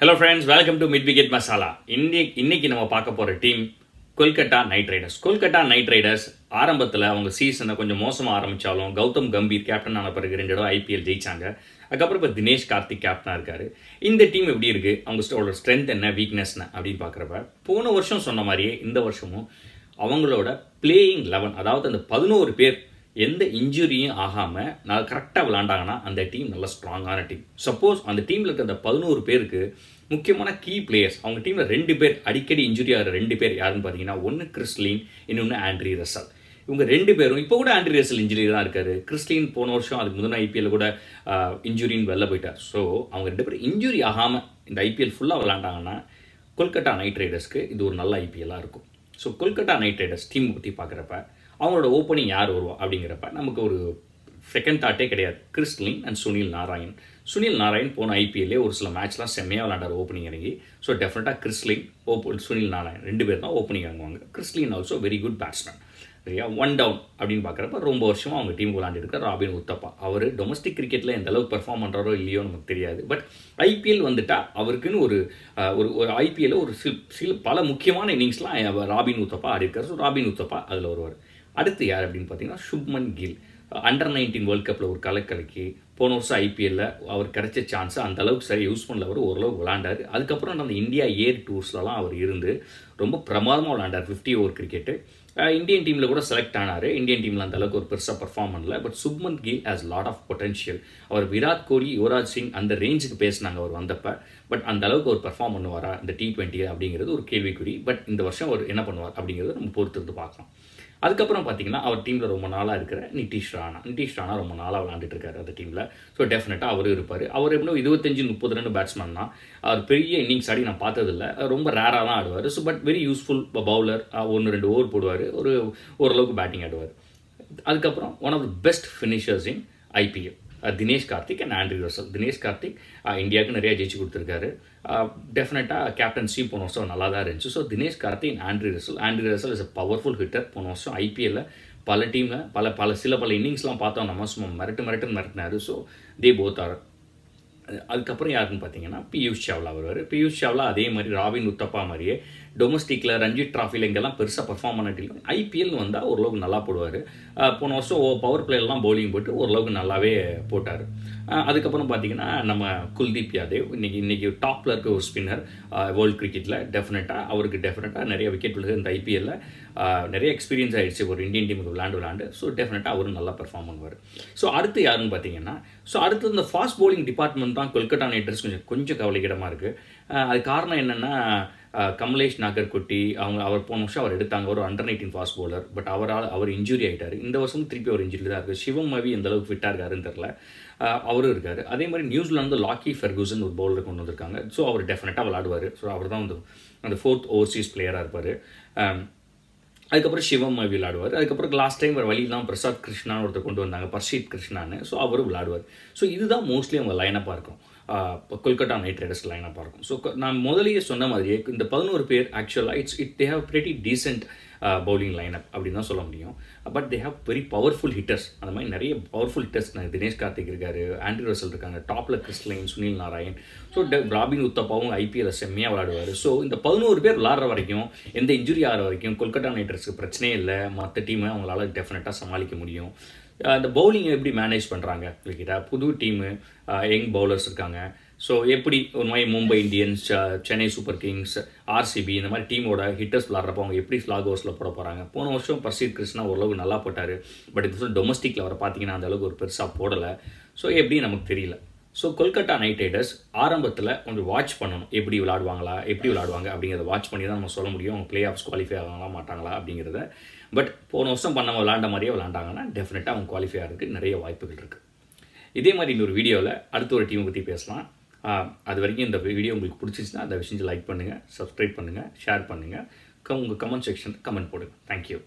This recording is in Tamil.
Hello friends welcome to mid wicket masala இன்னி இன்னைக்கு நம்ம பார்க்க போகிற team Kolkata Knight Riders Kolkata Knight Riders ஆரம்பத்தில் அவங்க சீசனை கொஞ்சம் மோசமாக ஆரம்பித்தாலும் கௌதம் கம்பீர் கேப்டன் ஆன பிறகு ரெண்டு தடவை ஐபிஎல் ஜெயிச்சாங்க. அதுக்கப்புறம் இப்போ தினேஷ் கார்த்திக் கேப்டனாக இருக்காரு. இந்த டீம் எப்படி இருக்குது அவங்க ஸ்ட்ரென்த் என்ன வீக்னஸ் என்ன அப்படின்னு பார்க்குறப்ப போன வருஷம் சொன்ன மாதிரியே இந்த வருஷமும் அவங்களோட பிளேயிங் லெவன் அதாவது அந்த பதினோரு பேர் எந்த இன்ஜுரியும் ஆகாமல் நான் கரெக்டாக விளாண்டாங்கன்னா அந்த டீம் நல்ல ஸ்ட்ராங்கான டீம் சப்போஸ் அந்த டீமில் இருக்க அந்த பதினோரு பேருக்கு முக்கியமான கீ பிளேயர்ஸ் அவங்க டீமில் ரெண்டு பேர் அடிக்கடி இன்ஜுரி ஆகிற ரெண்டு பேர் யாருன்னு பார்த்தீங்கன்னா ஒன்று கிறிஸ்லின் இன்னொன்று ஆண்ட்ரி ரசல். இவங்க ரெண்டு பேரும் இப்போ கூட ஆண்ட்ரி ரசல் இன்ஜுரி தான் இருக்காரு. கிறிஸ்லின் போன வருஷம் அதுக்கு முதல் ஐபிஎல் கூட இன்ஜுரின்னு வெளில போயிட்டார். ஸோ அவங்க ரெண்டு பேரும் இன்ஜுரி ஆகாமல் இந்த ஐபிஎல் ஃபுல்லாக விளாண்டாங்கன்னா கொல்கட்டா நைட் ரைடர்ஸ்க்கு இது ஒரு நல்ல ஐபிஎல்லாக இருக்கும். So Kolkata Knight Riders team பற்றி பார்க்குறப்ப அவங்களோட ஓப்பனிங் யார் வருவா அப்படிங்கிறப்ப நமக்கு ஒரு செகண்ட் தாட்டே கிடையாது. Chris Lynn and Sunil Narayan Sunil Narayan போன ஐபிஎல்லே ஒரு சில மேட்ச்லாம் செம்மையாக விளாண்டார் ஓப்பனிங் இறங்கி. ஸோ டெஃபினட்டாக கிறிஸ்லின் ஓப்போ சுனில் நாராயண் ரெண்டு பேர் தான் opening இறங்குவாங்க. Chris Lynn also very good batsman சரியா? ஒன் டவுன் அப்படின்னு பார்க்குறப்ப ரொம்ப வருஷமாக அவங்க டீம் விளாண்டுருக்க ராபின் உத்தப்பா அவர் டொமஸ்டிக் கிரிக்கெட்டில் எந்த அளவுக்கு பெர்ஃபார்ம் பண்ணுறாரோ இல்லையோ நமக்கு தெரியாது. பட் ஐபிஎல் வந்துட்டால் அவருக்குன்னு ஒரு ஒரு ஒரு ஐபிஎல்ல ஒரு சில சில பல முக்கியமான இன்னிங்ஸ்லாம் ராபின் உத்தப்பா ஆடிருக்கார். ஸோ ராபின் உத்தப்பா அதில் வருவார். அடுத்து யார் அப்படின்னு பார்த்தீங்கன்னா Shubman Gill. Under nineteen world கப்பில் ஒரு கலக்கலக்கி போன வருஷம் ஐபிஎல்ல அவர் கிடைச்ச சான்ஸை அந்த அளவுக்கு சரி யூஸ் பண்ணல அவர் ஓரளவுக்கு விளாண்டார் அதுக்கப்புறம் அந்த இந்தியா ஏர் டூர்ஸ்லலாம் அவர் இருந்து ரொம்ப பிரமாதமாக விளாண்டார் ஃபிஃப்டி ஓவர் கிரிக்கெட்டு இந்தியன் டீமில் கூட செலக்ட் ஆனார். இந்தியன் டீமில் அந்த அளவுக்கு ஒரு பெருசாக பர்ஃபார்ம் பண்ணல. But Shubman Gill has lot of potential அவர் விராட் கோலி யுவராஜ் சிங் அந்த ரேஞ்சுக்கு பேசினாங்க அவர் வந்தப்ப. பட் அந்த அளவுக்கு அவர் பெர்ஃபார்ம் பண்ணுவாரா? இந்த டி ட்வெண்ட்டி அப்படிங்கிறது ஒரு கேள்விக்குறி. பட் இந்த வருஷம் அவர் என்ன பண்ணுவார் அப்படிங்கிறத நம்ம பொறுத்திருந்து பார்க்கலாம். அதுக்கப்புறம் பார்த்தீங்கன்னா அவர் டீமில் ரொம்ப நாளாக இருக்கிற நிதிஷ் ராணா. நிதிஷ் ராணா ரொம்ப நாளாக விளாண்டுட்டு இருக்காரு அந்த டீமில் ஸோ டெஃபினட்டாக அவரும் இருப்பார். அவர் எப்படின்னா இருபத்தஞ்சு முப்பது ரெண்டு பேட்ஸ்மேன் தான். அவர் பெரிய இன்னிங்ஸ் ஆடி நான் பார்த்ததில்ல. ரொம்ப ரேராக தான் ஆடுவார். So but very useful bowler ஒன்று ரெண்டு ஓவர் போடுவார். ஒரு ஓரளவுக்கு பேட்டிங் ஆடுவார். அதுக்கப்புறம் one of the best finishers in IPL Dinesh Karthik and Andre Russell Dinesh Karthik இந்தியாவுக்கு நிறையா ஜெயிச்சு கொடுத்துருக்காரு. டெஃபினட்டாக கேப்டன்சி போன வருஷம் நல்லா தான் இருந்துச்சு. So Dinesh Karthik and Andre Russell Andre Russell is a powerful hitter போன வருஷம் ஐபிஎல்ல பல டீமில் பல பல சில பல இன்னிங்ஸ்லாம் பார்த்தோம். நம்ம சும்மா மிரட்டு மிரட்டு மிரட்டினாரு. ஸோ தே போத் ஆர் அதுக்கப்புறம் யாருன்னு பார்த்தீங்கன்னா பியூஷ் சாவ்லா வருவார். பியூஷ் சாவ்லா அதே மாதிரி ராபின் உத்தப்பா மாதிரியே டொமஸ்டிக்கில் ரஞ்சித் ட்ராஃபியில் இங்கெல்லாம் பெருசாக பர்ஃபார்ம் பண்ணிட்டு டீம் ஐபிஎல் வந்தால் ஓரளவுக்கு நல்லா போடுவார். போன வருஷம் பவர் பிளேயர்லாம் பவுலிங் போட்டு ஓரளவுக்கு நல்லாவே போட்டார். அதுக்கப்புறம் பார்த்தீங்கன்னா நம்ம குல்தீப் யாதேவ் இன்றைக்கி இன்றைக்கி டாப்பில் இருக்க ஒரு ஸ்பின்னர் வேர்ல்டு கிரிக்கெட்டில் டெஃபினட்டாக அவருக்கு டெஃபினட்டாக நிறைய விக்கெட் விழுது இந்த ஐபிஎல்ல நிறைய எக்ஸ்பீரியன்ஸ் ஆகிடுச்சு ஒரு இந்தியன் டீமுக்கு விளாண்டு விளாண்டு ஸோ டெஃபினட்டாக அவரும் நல்லா பெர்ஃபார்ம் பண்ணுவார். ஸோ அடுத்து யாருன்னு பார்த்தீங்கன்னா ஸோ அடுத்து இந்த ஃபாஸ்ட் பவுலிங் டிபார்ட்மெண்ட் தான் கொல்கட்டா நைட்டர்ஸ் கொஞ்சம் கொஞ்சம் கவலைக்கிடமாக இருக்குது அது காரணம் என்னென்னா கமலேஷ் நாகர்குட்டி அவங்க அவர் போன வருஷம் அவர் எடுத்தாங்க. ஒரு under nineteen fast bowler but அவரால் அவர் இன்ஜுரி ஆகிட்டார் இந்த வருஷம் திருப்பி அவர் இன்ஜுரி தான் இருக்குது சிவம் மவி எந்த அளவுக்கு ஃபிட்டாக இருக்காருன்னு தெரில அவரும் இருக்கார். அதே மாதிரி நியூசிலாந்து லாக்கி ஃபெர்கூசன் ஒரு பவுலர் கொண்டு வந்திருக்காங்க. ஸோ அவர் டெஃபினட்டாக விளாடுவார் ஸோ அவர் தான் வந்து அந்த ஃபோர்த் ஓவர்சீஸ் பிளேயராக இருப்பார். அதுக்கப்புறம் சிவம் மவி விளாடுவார் அதுக்கப்புறம் லாஸ்ட் டைம் ஒரு வழியெல்லாம் பிரசாத் கிருஷ்ணான்னு ஒருத்தர் கொண்டு வந்தாங்க. பர்ஷீத் கிருஷ்ணான்னு. ஸோ அவரும் விளாடுவார் ஸோ இதுதான் மோஸ்ட்லி அவங்க லைனப்பாக இருக்கும். கொல்கட்டா நைட் ரைடர்ஸ் லைனாக பார்க்கும் ஸோ நான் முதலியே சொன்ன மாதிரியே இந்த பதினோரு பேர் ஆக்சுவலாக it's it they have pretty decent bowling lineup அப்படின்னு தான் சொல்ல முடியும். But they have very powerful hitters அந்த மாதிரி நிறைய பவர்ஃபுல் ஹிட்டர்ஸ் தினேஷ் கார்த்திக் இருக்காரு ஆண்ட்ரி ரசல் இருக்காங்க டாப்பில் Chris Lynn Sunil Narine. So Robin உத்தப்பாவும் IPL செம்மையாக விளாடுவார் ஸோ இந்த பதினோரு பேர் விளாட்ற வரைக்கும் எந்த இன்ஜுரி ஆகிற வரைக்கும் கொல்கட்டா நைட் ரைடர்ஸ்க்கு பிரச்சனையே இல்லை. மற்ற டீமை அவங்களால டெஃபினட்டாக சமாளிக்க முடியும். அந்த பவுலிங்கை எப்படி மேனேஜ் பண்ணுறாங்க கிரிக்கெட்டா புது டீமு யங் பவுலர்ஸ் இருக்காங்க. ஸோ எப்படி ஒரு மாதிரி Mumbai Indians Chennai Super Kings RCB இந்த மாதிரி டீமோட ஹிட்டர்ஸ் விளாட்றப்போ அவங்க எப்படி ஃப்ளாக் ஓவர்ஸில் போட போகிறாங்க போன வருஷம் பர்சீத் கிருஷ்ணா ஓரளவுக்கு நல்லா போட்டார். பட் இந்த வருஷம் டொமஸ்டிக்கில் அவரை பார்த்தீங்கன்னா அந்த அளவுக்கு ஒரு பெருசாக போடலை. ஸோ எப்படி நமக்கு தெரியல. ஸோ கொல்கட்டா நைட் ரைடர்ஸ் ஆரம்பத்தில் கொஞ்சம் வாட்ச் பண்ணணும். எப்படி விளாடுவாங்களா எப்படி விளாடுவாங்க அப்படிங்கிறத வாட்ச் பண்ணி தான் நம்ம சொல்ல முடியும். அவங்க பிளே ஆஃப்ஸ் குவாலிஃபை ஆகலாம் மாட்டாங்களா அப்படிங்கிறத. பட் போன வருஷம் பண்ண விளாண்ட மாதிரியே விளாண்டாங்கன்னா டெஃபினட்டாக அவங்க குவாலிஃபை ஆகிறதுக்கு நிறைய வாய்ப்புகள் இருக்குது இதே மாதிரி இன்னொரு வீடியோவில் அடுத்த ஒரு டீமை பற்றி பேசலாம். அது வரைக்கும் இந்த வீடியோ உங்களுக்கு பிடிச்சிச்சின்னா அதை விஷயம் லைக் பண்ணுங்கள் சப்ஸ்கிரைப் பண்ணுங்கள் ஷேர் பண்ணுங்கள் உங்கள் கமெண்ட் செக்ஷன் கமெண்ட் போடுங்க. Thank you